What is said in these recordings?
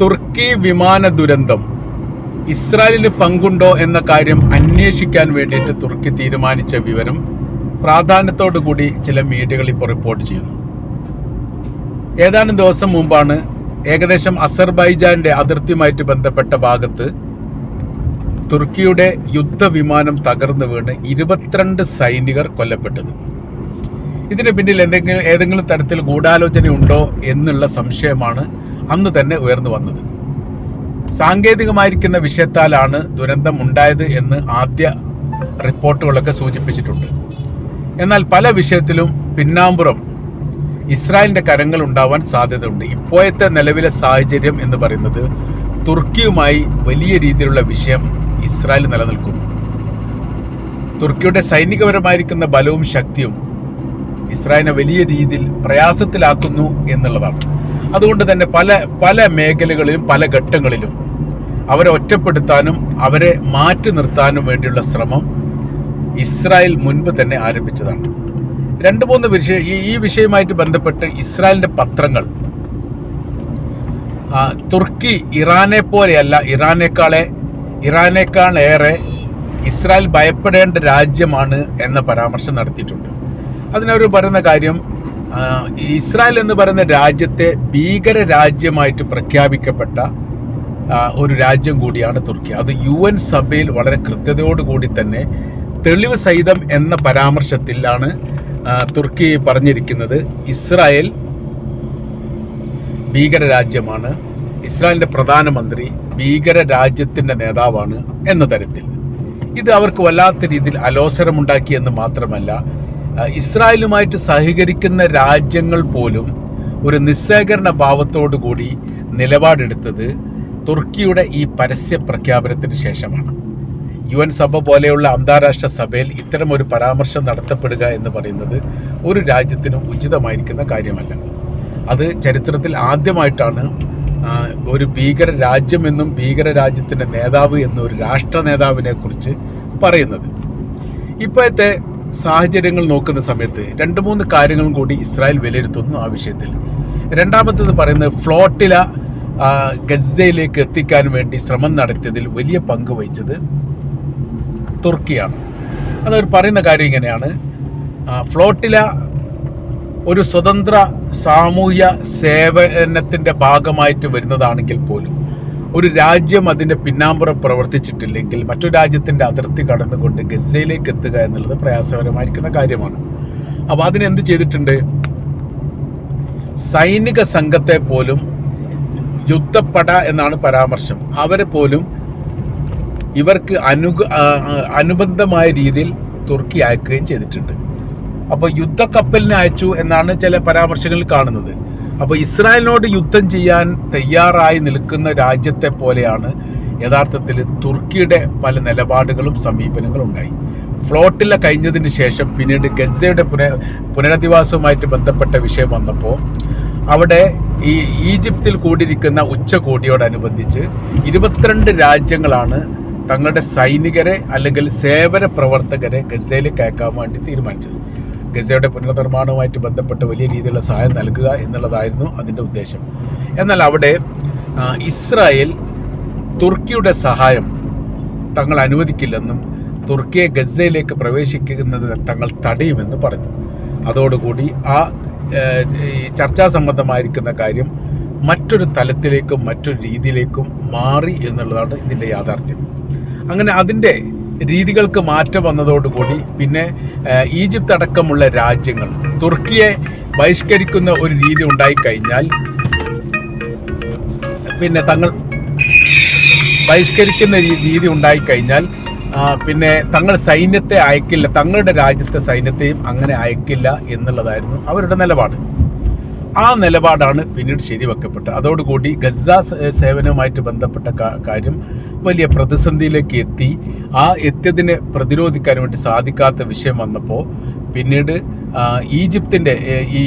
തുർക്കി വിമാന ദുരന്തം. ഇസ്രായേലിന് പങ്കുണ്ടോ എന്ന കാര്യം അന്വേഷിക്കാൻ വേണ്ടിയിട്ട് തുർക്കി തീരുമാനിച്ച വിവരം പ്രാധാന്യത്തോടു കൂടി ചില മീഡിയകൾ ഇപ്പോൾ റിപ്പോർട്ട് ചെയ്യുന്നു. ഏതാനും ദിവസം മുമ്പാണ് ഏകദേശം അസർബൈജാന്റെ അതിർത്തിയുമായിട്ട് ബന്ധപ്പെട്ട ഭാഗത്ത് തുർക്കിയുടെ യുദ്ധവിമാനം തകർന്നു വീണ് ഇരുപത്തിരണ്ട് സൈനികർ കൊല്ലപ്പെട്ടത്. ഇതിന് പിന്നിൽ എന്തെങ്കിലും ഏതെങ്കിലും തരത്തിൽ ഗൂഢാലോചന ഉണ്ടോ എന്നുള്ള സംശയമാണ് അന്ന് തന്നെ ഉയർന്നു വന്നത്. സാങ്കേതികമായിരിക്കുന്ന വിഷയത്താലാണ് ദുരന്തം ഉണ്ടായത് എന്ന് ആദ്യ റിപ്പോർട്ടുകളൊക്കെ സൂചിപ്പിച്ചിട്ടുണ്ട്. എന്നാൽ പല വിഷയത്തിലും പിന്നാമ്പുറം ഇസ്രായേലിന്റെ കരങ്ങൾ ഉണ്ടാവാൻ സാധ്യതയുണ്ട്. ഇപ്പോഴത്തെ നിലവിലെ സാഹചര്യം എന്ന് പറയുന്നത് തുർക്കിയുമായി വലിയ രീതിയിലുള്ള വിഷയം ഇസ്രായേൽ നിലനിൽക്കുന്നു. തുർക്കിയുടെ സൈനികപരമായിരിക്കുന്ന ബലവും ശക്തിയും ഇസ്രായേലിനെ വലിയ രീതിയിൽ പ്രയാസത്തിലാക്കുന്നു എന്നുള്ളതാണ്. അതുകൊണ്ട് തന്നെ പല പല മേഖലകളിലും പല ഘട്ടങ്ങളിലും അവരെ ഒറ്റപ്പെടുത്താനും അവരെ മാറ്റി നിർത്താനും വേണ്ടിയുള്ള ശ്രമം ഇസ്രായേൽ മുൻപ് തന്നെ ആരംഭിച്ചതാണ്. രണ്ട് മൂന്ന് വിഷയം ഈ ഈ വിഷയവുമായിട്ട് ബന്ധപ്പെട്ട് ഇസ്രായേലിന്റെ പത്രങ്ങൾ തുർക്കി ഇറാനെ പോലെയല്ല ഇറാനേക്കാളെ ഇറാനേക്കാളേറെ ഇസ്രായേൽ ഭയപ്പെടേണ്ട രാജ്യമാണ് എന്ന പരാമർശം നടത്തിയിട്ടുണ്ട്. അതിനവർ പറയുന്ന കാര്യം ഇസ്രായേൽ എന്ന് പറയുന്ന രാജ്യത്തെ ഭീകര രാജ്യമായിട്ട് പ്രഖ്യാപിക്കപ്പെട്ട ഒരു രാജ്യം കൂടിയാണ് തുർക്കി. അത് യു എൻ സഭയിൽ വളരെ കൃത്യതയോടുകൂടി തന്നെ തെളിവ് സഹിതം എന്ന പരാമർശത്തിലാണ് തുർക്കി പറഞ്ഞിരിക്കുന്നത്. ഇസ്രായേൽ ഭീകര രാജ്യമാണ്. ഇസ്രായേലിന്റെ പ്രധാനമന്ത്രി ഭീകര രാജ്യത്തിന്റെ നേതാവാണ് എന്ന തരത്തിൽ. ഇത് അവർക്ക് വല്ലാത്ത രീതിയിൽ അലോസരമുണ്ടാക്കി എന്ന് മാത്രമല്ല ഇസ്രായേലുമായിട്ട് സഹകരിക്കുന്ന രാജ്യങ്ങൾ പോലും ഒരു നിസ്സഹകരണ ഭാവത്തോടു കൂടി നിലപാടെടുത്തത് തുർക്കിയുടെ ഈ പരസ്യ പ്രഖ്യാപനത്തിന് ശേഷമാണ്. യു എൻ സഭ പോലെയുള്ള അന്താരാഷ്ട്ര സഭയിൽ ഇത്തരം ഒരു പരാമർശം നടത്തപ്പെടുക എന്ന് പറയുന്നത് ഒരു രാജ്യത്തിനും ഉചിതമായിരിക്കുന്ന കാര്യമല്ല. അത് ചരിത്രത്തിൽ ആദ്യമായിട്ടാണ് ഒരു ഭീകര രാജ്യമെന്നും ഭീകര രാജ്യത്തിന്റെ നേതാവ് എന്നും ഒരു രാഷ്ട്ര നേതാവിനെ കുറിച്ച് പറയുന്നത്. ഇപ്പോഴത്തെ സാഹചര്യങ്ങൾ നോക്കുന്ന സമയത്ത് രണ്ട് മൂന്ന് കാര്യങ്ങളും കൂടി ഇസ്രായേൽ വിലയിരുത്തുന്നു ആ വിഷയത്തിൽ. രണ്ടാമത്തേത് പറയുന്നത് ഫ്ലോട്ടില ഗസയിലേക്ക് എത്തിക്കാൻ വേണ്ടി ശ്രമം നടത്തിയതിൽ വലിയ പങ്ക് വഹിച്ചത് തുർക്കിയാണ്. അതവർ പറയുന്ന കാര്യം ഇങ്ങനെയാണ്. ഫ്ലോട്ടില ഒരു സ്വതന്ത്ര സാമൂഹ്യ സേവനത്തിന്റെ ഭാഗമായിട്ട് വരുന്നതാണെങ്കിൽ പോലും ഒരു രാജ്യം അതിന്റെ പിന്നാമ്പുറം പ്രവർത്തിച്ചിട്ടില്ലെങ്കിൽ മറ്റൊരു രാജ്യത്തിന്റെ അതിർത്തി കടന്നുകൊണ്ട് ഗസയിലേക്ക് എത്തുക എന്നുള്ളത് പ്രയാസകരമായിരിക്കുന്ന കാര്യമാണ്. അപ്പോൾ അതിനെന്ത് ചെയ്തിട്ടുണ്ട്? സൈനിക സംഘത്തെ പോലും യുദ്ധപ്പട എന്നാണ് പരാമർശം. അവരെ പോലും ഇവർക്ക് അനു അനുബന്ധമായ രീതിയിൽ തുർക്കി അയക്കുകയും ചെയ്തിട്ടുണ്ട്. അപ്പോൾ യുദ്ധക്കപ്പലിനെ അയച്ചു എന്നാണ് ചില പരാമർശങ്ങളിൽ കാണുന്നത്. അപ്പോൾ ഇസ്രായേലിനോട് യുദ്ധം ചെയ്യാൻ തയ്യാറായി നിൽക്കുന്ന രാജ്യത്തെ പോലെയാണ് യഥാർത്ഥത്തിൽ തുർക്കിയുടെ പല നിലപാടുകളും സമീപനങ്ങളും ഉണ്ടായി. ഫ്ലോട്ടില കഴിഞ്ഞതിന് ശേഷം പിന്നീട് ഗസയുടെ പുന പുനരധിവാസവുമായിട്ട് ബന്ധപ്പെട്ട വിഷയം വന്നപ്പോൾ അവിടെ ഈ ഈജിപ്തിൽ കൂടിയിരിക്കുന്ന ഉച്ചകോടിയോടനുബന്ധിച്ച് ഇരുപത്തിരണ്ട് രാജ്യങ്ങളാണ് തങ്ങളുടെ സൈനികരെ അല്ലെങ്കിൽ സേവന പ്രവർത്തകരെ ഗസയിലേക്ക് അയക്കാൻ വേണ്ടി തീരുമാനിച്ചത്. ഗസയുടെ പുനർനിർമ്മാണവുമായിട്ട് ബന്ധപ്പെട്ട് വലിയ രീതിയിലുള്ള സഹായം നൽകുക എന്നുള്ളതായിരുന്നു അതിന്റെ ഉദ്ദേശം. എന്നാൽ അവിടെ ഇസ്രായേൽ തുർക്കിയുടെ സഹായം തങ്ങൾ അനുവദിക്കില്ലെന്നും തുർക്കിയെ ഗസയിലേക്ക് പ്രവേശിക്കുന്നത് തങ്ങൾ തടയുമെന്ന് പറഞ്ഞു. അതോടുകൂടി ആ ചർച്ചാ സംബന്ധമായിരിക്കുന്ന കാര്യം മറ്റൊരു തലത്തിലേക്കും മറ്റൊരു രീതിയിലേക്കും മാറി എന്നുള്ളതാണ് ഇതിന്റെ യാഥാർത്ഥ്യം. അങ്ങനെ അതിന്റെ രീതികൾക്ക് മാറ്റം വന്നതോടുകൂടി പിന്നെ ഈജിപ്ത് അടക്കമുള്ള രാജ്യങ്ങൾ തുർക്കിയെ ബഹിഷ്കരിക്കുന്ന ഒരു രീതി ഉണ്ടായിക്കഴിഞ്ഞാൽ പിന്നെ തങ്ങൾ ബഹിഷ്കരിക്കുന്ന രീതി ഉണ്ടായിക്കഴിഞ്ഞാൽ പിന്നെ തങ്ങൾ സൈന്യത്തെ അയക്കില്ല തങ്ങളുടെ രാജ്യത്തെ സൈന്യത്തെയും അങ്ങനെ അയക്കില്ല എന്നുള്ളതായിരുന്നു അവരുടെ നിലപാട്. ആ നിലപാടാണ് പിന്നീട് ശരിവെക്കപ്പെട്ടത്. അതോടുകൂടി ഗസ സേവനവുമായിട്ട് ബന്ധപ്പെട്ട കാര്യം വലിയ പ്രതിസന്ധിയിലേക്ക് എത്തി. ആ എത്തിയതിനെ പ്രതിരോധിക്കാൻ വേണ്ടി സാധിക്കാത്ത വിഷയം വന്നപ്പോൾ പിന്നീട് ഈജിപ്തിന്റെ ഈ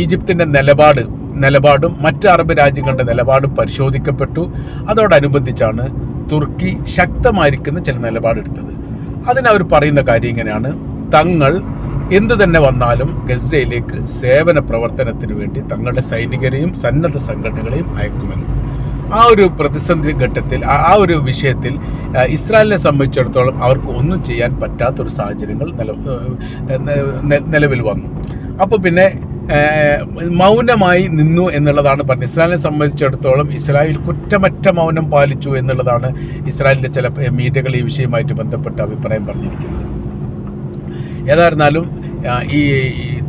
ഈജിപ്തിന്റെ നിലപാട് നിലപാടും മറ്റ് അറബ് രാജ്യങ്ങളുടെ നിലപാടും പരിശോധിക്കപ്പെട്ടു. അതോടനുബന്ധിച്ചാണ് തുർക്കി ശക്തമായിരിക്കുന്ന ചില നിലപാടെടുത്തത്. അതിനവർ പറയുന്ന കാര്യം ഇങ്ങനെയാണ്. തങ്ങൾ എന്തു തന്നെ വന്നാലും ഗസയിലേക്ക് സേവന പ്രവർത്തനത്തിന് വേണ്ടി തങ്ങളുടെ സൈനികരെയും സന്നദ്ധ സംഘടനകളെയും അയക്കുമെന്ന്. ആ ഒരു പ്രതിസന്ധി ഘട്ടത്തിൽ ആ ഒരു വിഷയത്തിൽ ഇസ്രായേലിനെ സംബന്ധിച്ചിടത്തോളം അവർക്ക് ഒന്നും ചെയ്യാൻ പറ്റാത്തൊരു സാഹചര്യങ്ങൾ നില നിലവിൽ വന്നു. അപ്പോൾ പിന്നെ മൗനമായി നിന്നു എന്നുള്ളതാണ് പറഞ്ഞത്. ഇസ്രായേലിനെ സംബന്ധിച്ചിടത്തോളം ഇസ്രായേൽ കുറ്റമറ്റ മൗനം പാലിച്ചു എന്നുള്ളതാണ് ഇസ്രായേലിന്റെ ചില മീഡിയകൾ ഈ വിഷയവുമായിട്ട് ബന്ധപ്പെട്ട അഭിപ്രായം പറഞ്ഞിരിക്കുന്നത്. ഏതായിരുന്നാലും ഈ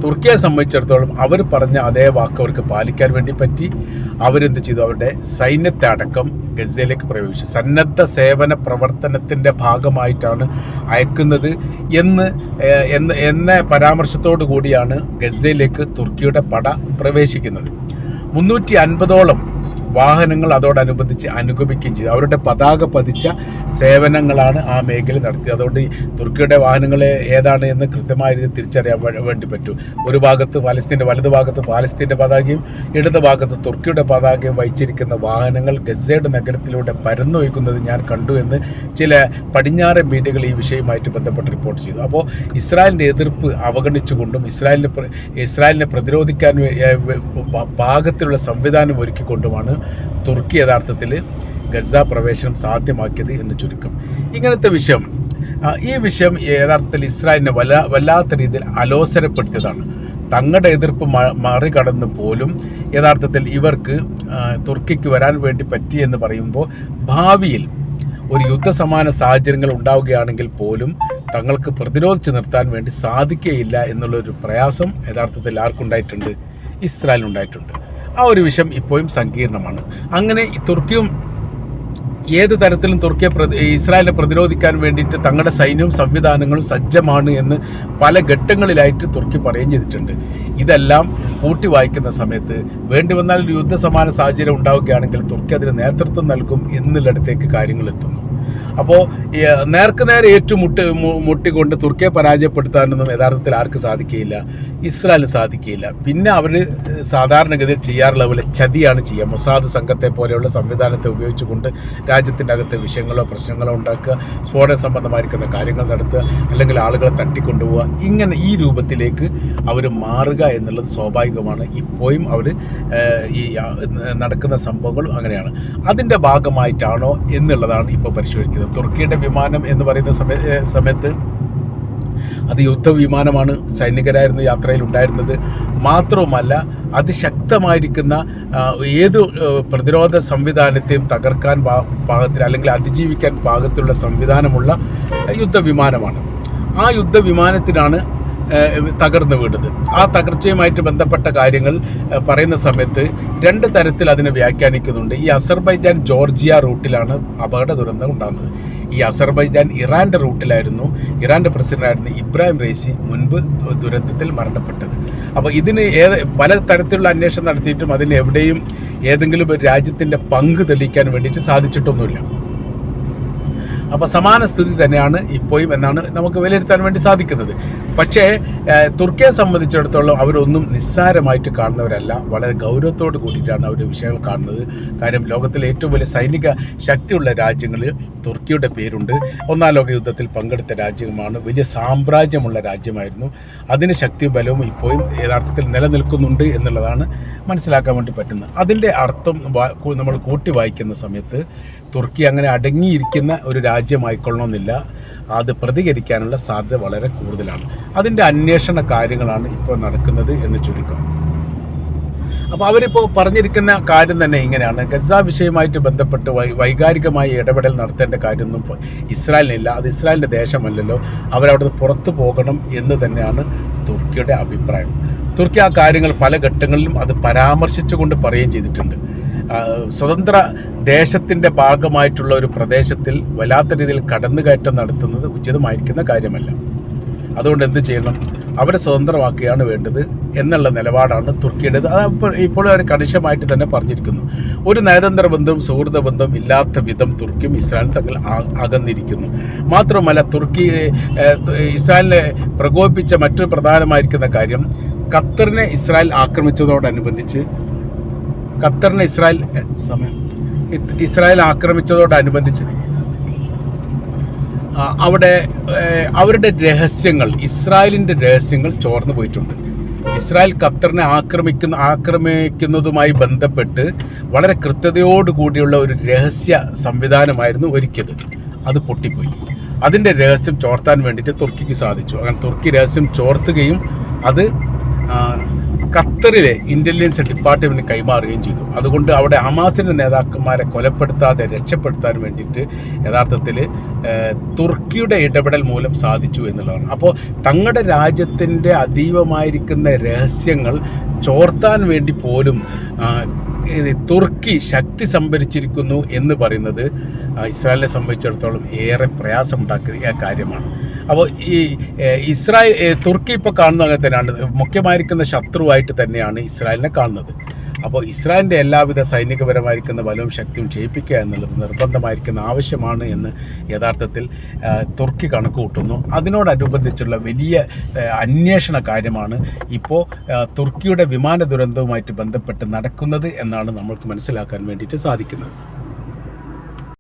തുർക്കിയെ സംബന്ധിച്ചിടത്തോളം അവർ പറഞ്ഞ അതേ വാക്ക് അവർക്ക് പാലിക്കാൻ വേണ്ടി പറ്റി. അവരെന്ത് ചെയ്തു? അവരുടെ സൈന്യത്തെ അടക്കം ഗസയിലേക്ക് പ്രവേശിച്ചു. സന്നദ്ധ സേവന പ്രവർത്തനത്തിന്റെ ഭാഗമായിട്ടാണ് അയക്കുന്നത് എന്ന് എന്ന് എന്ന പരാമർശത്തോടു കൂടിയാണ് ഗസയിലേക്ക് തുർക്കിയുടെ പട പ്രവേശിക്കുന്നത്. മുന്നൂറ്റി അൻപതോളം വാഹനങ്ങൾ അതോടനുബന്ധിച്ച് അനുഗമിക്കുകയും ചെയ്തു. അവരുടെ പതാക പതിച്ച സേവനങ്ങളാണ് ആ മേഖല നടത്തിയത്. അതുകൊണ്ട് തുർക്കിയുടെ വാഹനങ്ങളെ ഏതാണ് എന്ന് കൃത്യമായ രീതിയിൽ തിരിച്ചറിയാൻ വേണ്ടി പറ്റും. ഒരു ഭാഗത്ത് പാലസ്തീന്റെ വലതു ഭാഗത്ത് പാലസ്തീന്റെ പതാകയും ഇടത് ഭാഗത്ത് തുർക്കിയുടെ പതാകയും വഹിച്ചിരിക്കുന്ന വാഹനങ്ങൾ ഗസയുടെ നഗരത്തിലൂടെ പരന്നൊഴുക്കുന്നത് ഞാൻ കണ്ടു എന്ന് ചില പടിഞ്ഞാറൻ മീഡിയകൾ ഈ വിഷയവുമായിട്ട് ബന്ധപ്പെട്ട് റിപ്പോർട്ട് ചെയ്തു. അപ്പോൾ ഇസ്രായേലിന്റെ എതിർപ്പ് അവഗണിച്ചുകൊണ്ടും ഇസ്രായേലിനെ ഇസ്രായേലിനെ പ്രതിരോധിക്കാൻ പാകത്തിലുള്ള സംവിധാനം ഒരുക്കിക്കൊണ്ടുമാണ് തുർക്കി യഥാർത്ഥത്തിൽ ഗസ പ്രവേശനം സാധ്യമാക്കിയത് എന്ന് ചുരുക്കം. ഇങ്ങനത്തെ വിഷയം ഈ വിഷയം യഥാർത്ഥത്തിൽ ഇസ്രായേലിനെ വല്ല വല്ലാത്ത രീതിയിൽ അലോസരപ്പെടുത്തിയതാണ്. തങ്ങളുടെ എതിർപ്പ് മറികടന്ന് പോലും യഥാർത്ഥത്തിൽ ഇവർക്ക് തുർക്കിക്ക് വരാൻ വേണ്ടി പറ്റി എന്ന് പറയുമ്പോൾ ഭാവിയിൽ ഒരു യുദ്ധസമാന സാഹചര്യങ്ങൾ ഉണ്ടാവുകയാണെങ്കിൽ പോലും തങ്ങൾക്ക് പ്രതിരോധിച്ച് നിർത്താൻ വേണ്ടി സാധിക്കുകയില്ല എന്നുള്ളൊരു പ്രയാസം യഥാർത്ഥത്തിൽ ആർക്കുണ്ടായിട്ടുണ്ട്? ഇസ്രായേലിനുണ്ടായിട്ടുണ്ട്. ആ ഒരു വിഷയം ഇപ്പോഴും സങ്കീർണമാണ്. അങ്ങനെ തുർക്കിയും ഏത് തരത്തിലും തുർക്കിയെ ഇസ്രായേലിനെ പ്രതിരോധിക്കാൻ വേണ്ടിയിട്ട് തങ്ങളുടെ സൈന്യവും സംവിധാനങ്ങളും സജ്ജമാണ് എന്ന് പല ഘട്ടങ്ങളിലായിട്ട് തുർക്കി പറയുകയും ചെയ്തിട്ടുണ്ട്. ഇതെല്ലാം കൂട്ടി വായിക്കുന്ന സമയത്ത് വേണ്ടി വന്നാൽ ഒരു യുദ്ധസമാന സാഹചര്യം ഉണ്ടാവുകയാണെങ്കിൽ തുർക്കി അതിന് നേതൃത്വം നൽകും എന്നുള്ളിടത്തേക്ക് കാര്യങ്ങൾ എത്തുന്നു. അപ്പോൾ നേർക്ക് നേരെ ഏറ്റുമുട്ട് മുട്ടിക്കൊണ്ട് തുർക്കിയെ പരാജയപ്പെടുത്താനൊന്നും യഥാർത്ഥത്തിൽ ആർക്ക് സാധിക്കുകയില്ല? ഇസ്രായേൽ സാധിക്കുകയില്ല. പിന്നെ അവർ സാധാരണഗതിയിൽ ചെയ്യാറുള്ള പോലെ ചതിയാണ് ചെയ്യുക. മൊസാദ് സംഘത്തെ പോലെയുള്ള സംവിധാനത്തെ ഉപയോഗിച്ചുകൊണ്ട് രാജ്യത്തിന്റെ അകത്തെ വിഷയങ്ങളോ പ്രശ്നങ്ങളോ ഉണ്ടാക്കുക സ്ഫോടന സംബന്ധമായിരിക്കുന്ന കാര്യങ്ങൾ നടത്തുക അല്ലെങ്കിൽ ആളുകളെ തട്ടിക്കൊണ്ടുപോവുക ഇങ്ങനെ ഈ രൂപത്തിലേക്ക് അവർ മാറുക എന്നുള്ളത് സ്വാഭാവികമാണ്. ഇപ്പോഴും അവർ ഈ നടക്കുന്ന സംഭവങ്ങളും അങ്ങനെയാണ്. അതിന്റെ ഭാഗമായിട്ടാണോ എന്നുള്ളതാണ് ഇപ്പോൾ പരിശോധിക്കുന്നത്. തുർക്കിയുടെ വിമാനം എന്ന് പറയുന്ന സമയ സമയത്ത് അത് യുദ്ധവിമാനമാണ് സൈനികരായിരുന്നു യാത്രയിൽ ഉണ്ടായിരുന്നത് മാത്രവുമല്ല അതിശക്തമായിരിക്കുന്ന ഏത് പ്രതിരോധ സംവിധാനത്തെയും തകർക്കാൻ പാകത്തിൽ അല്ലെങ്കിൽ അതിജീവിക്കാൻ പാകത്തിലുള്ള സംവിധാനമുള്ള യുദ്ധവിമാനമാണ്. ആ യുദ്ധവിമാനത്തിനാണ് തകർന്നു വീണത്. ആ തകർച്ചയുമായിട്ട് ബന്ധപ്പെട്ട കാര്യങ്ങൾ പറയുന്ന സമയത്ത് രണ്ട് തരത്തിൽ അതിനെ വ്യാഖ്യാനിക്കുന്നുണ്ട്. ഈ അസർബൈജാൻ ജോർജിയ റൂട്ടിലാണ് അപകട ദുരന്തം ഉണ്ടാകുന്നത്. ഈ അസർബൈജാൻ ഇറാന്റെ റൂട്ടിലായിരുന്നു. ഇറാന്റെ പ്രസിഡന്റായിരുന്നു ഇബ്രാഹിം റൈസി മുൻപ് ദുരന്തത്തിൽ മരണപ്പെട്ടത്. അപ്പോൾ ഇതിന് ഏത് പല തരത്തിലുള്ള അന്വേഷണം നടത്തിയിട്ടും അതിന് എവിടെയും ഏതെങ്കിലും ഒരു രാജ്യത്തിന്റെ പങ്ക് തെളിയിക്കാൻ വേണ്ടിയിട്ട് സാധിച്ചിട്ടൊന്നുമില്ല. അപ്പോൾ സമാന സ്ഥിതി തന്നെയാണ് ഇപ്പോഴും എന്നാണ് നമുക്ക് വിലയിരുത്താൻ വേണ്ടി സാധിക്കുന്നത്. പക്ഷേ തുർക്കിയെ സംബന്ധിച്ചിടത്തോളം അവരൊന്നും നിസ്സാരമായിട്ട് കാണുന്നവരല്ല. വളരെ ഗൗരവത്തോട് കൂടിയിട്ടാണ് അവർ വിഷയങ്ങൾ കാണുന്നത്. കാര്യം ലോകത്തിലെ ഏറ്റവും വലിയ സൈനിക ശക്തിയുള്ള രാജ്യങ്ങളിൽ തുർക്കിയുടെ പേരുണ്ട്. ഒന്നാം ലോക യുദ്ധത്തിൽ പങ്കെടുത്ത രാജ്യമാണ്. വലിയ സാമ്രാജ്യമുള്ള രാജ്യമായിരുന്നു. അതിന് ശക്തി ബലവും ഇപ്പോഴും യഥാർത്ഥത്തിൽ നിലനിൽക്കുന്നുണ്ട് എന്നുള്ളതാണ് മനസ്സിലാക്കാൻ വേണ്ടി പറ്റുന്നത്. അതിന്റെ അർത്ഥം നമ്മൾ കൂട്ടി വായിക്കുന്ന സമയത്ത് തുർക്കി അങ്ങനെ അടങ്ങിയിരിക്കുന്ന ഒരു രാജ്യമായിക്കൊള്ളണമെന്നില്ല. അത് പ്രതികരിക്കാനുള്ള സാധ്യത വളരെ കൂടുതലാണ്. അതിന്റെ അന്വേഷണ കാര്യങ്ങളാണ് ഇപ്പോൾ നടക്കുന്നത് എന്ന് ചുരുക്കം. അപ്പോൾ അവരിപ്പോൾ പറഞ്ഞിരിക്കുന്ന കാര്യം തന്നെ ഇങ്ങനെയാണ്. ഗസ വിഷയമായിട്ട് ബന്ധപ്പെട്ട് വൈകാരികമായി ഇടപെടൽ നടത്തേണ്ട കാര്യമൊന്നും ഇസ്രായേലിനില്ല. അത് ഇസ്രായേലിന്റെ ദേശമല്ലല്ലോ. അവരവിടുന്ന് പുറത്തു പോകണം എന്ന് തന്നെയാണ് തുർക്കിയുടെ അഭിപ്രായം. തുർക്കി ആ കാര്യങ്ങൾ പല ഘട്ടങ്ങളിലും അത് പരാമർശിച്ചുകൊണ്ട് പറയുകയും ചെയ്തിട്ടുണ്ട്. സ്വതന്ത്ര ദേശത്തിന്റെ ഭാഗമായിട്ടുള്ള ഒരു പ്രദേശത്തിൽ വല്ലാത്ത രീതിയിൽ കടന്നുകയറ്റം നടത്തുന്നത് ഉചിതമായിരിക്കുന്ന കാര്യമല്ല. അതുകൊണ്ട് എന്ത് ചെയ്യണം? അവരെ സ്വതന്ത്രമാക്കുകയാണ് വേണ്ടത് എന്നുള്ള നിലപാടാണ് തുർക്കിയുടേത്. അത് ഇപ്പോൾ അവർ കണിശമായിട്ട് തന്നെ പറഞ്ഞിരിക്കുന്നു. ഒരു നയതന്ത്ര ബന്ധവും സുഹൃത ബന്ധവും ഇല്ലാത്ത വിധം തുർക്കിയും ഇസ്രായേലും തങ്ങൾ അകന്നിരിക്കുന്നു. മാത്രമല്ല തുർക്കി ഇസ്രായേലിനെ പ്രകോപിപ്പിച്ച മറ്റൊരു പ്രധാനമായിരിക്കുന്ന കാര്യം ഖത്തറിനെ ഇസ്രായേൽ ആക്രമിച്ചതോടനുബന്ധിച്ച് ഖത്തറിനെ ഇസ്രായേൽ സമയം. ഇസ്രായേൽ ആക്രമിച്ചതോടനുബന്ധിച്ച് അവിടെ അവരുടെ രഹസ്യങ്ങൾ ഇസ്രായേലിന്റെ രഹസ്യങ്ങൾ ചോർന്നു പോയിട്ടുണ്ട്. ഇസ്രായേൽ ഖത്തറിനെ ആക്രമിക്കുന്ന ആക്രമിക്കുന്നതുമായി ബന്ധപ്പെട്ട് വളരെ കൃത്യതയോടുകൂടിയുള്ള ഒരു രഹസ്യ സംവിധാനമായിരുന്നു ഒരുക്കിയത്. അത് പൊട്ടിപ്പോയി. അതിന്റെ രഹസ്യം ചോർത്താൻ വേണ്ടിയിട്ട് തുർക്കിക്ക് സാധിച്ചു. അങ്ങനെ തുർക്കി രഹസ്യം ചോർത്തുകയും അത് ഖത്തറിലെ ഇന്റലിജൻസ് ഡിപ്പാർട്ട്മെന്റ് കൈമാറുകയും ചെയ്തു. അതുകൊണ്ട് അവിടെ ഹമാസിന്റെ നേതാക്കന്മാരെ കൊലപ്പെടുത്താതെ രക്ഷപ്പെടുത്താൻ വേണ്ടിയിട്ട് യഥാർത്ഥത്തിൽ തുർക്കിയുടെ ഇടപെടൽ മൂലം സാധിച്ചു എന്നുള്ളതാണ്. അപ്പോൾ തങ്ങളുടെ രാജ്യത്തിന്റെ അതീവമായിരിക്കുന്ന രഹസ്യങ്ങൾ ചോർത്താൻ വേണ്ടി പോലും തുർക്കി ശക്തി സംഭരിച്ചിരിക്കുന്നു എന്ന് പറയുന്നത് ഇസ്രായേലിനെ സംബന്ധിച്ചിടത്തോളം ഏറെ പ്രയാസമുണ്ടാക്കിയ കാര്യമാണ്. അപ്പോൾ ഈ ഇസ്രായേൽ തുർക്കി ഇപ്പോൾ കാണുന്ന അങ്ങനെ തന്നെയാണ്. മുഖ്യമായിരിക്കുന്ന ശത്രുവായിട്ട് തന്നെയാണ് ഇസ്രായേലിനെ കാണുന്നത്. അപ്പോൾ ഇസ്രായേലിന്റെ എല്ലാവിധ സൈനികപരമായിരിക്കുന്ന ബലവും ശക്തിയും ക്ഷയിപ്പിക്കുക എന്നുള്ളത് നിർബന്ധമായിരിക്കുന്ന ആവശ്യമാണ് എന്ന് യഥാർത്ഥത്തിൽ തുർക്കി കണക്ക് കൂട്ടുന്നു അതിനോടനുബന്ധിച്ചുള്ള വലിയ അന്വേഷണ കാര്യമാണ് ഇപ്പോൾ തുർക്കിയുടെ വിമാന ദുരന്തവുമായിട്ട് ബന്ധപ്പെട്ട് നടക്കുന്നത് എന്നാണ് നമ്മൾക്ക് മനസ്സിലാക്കാൻ വേണ്ടിയിട്ട് സാധിക്കുന്നത്.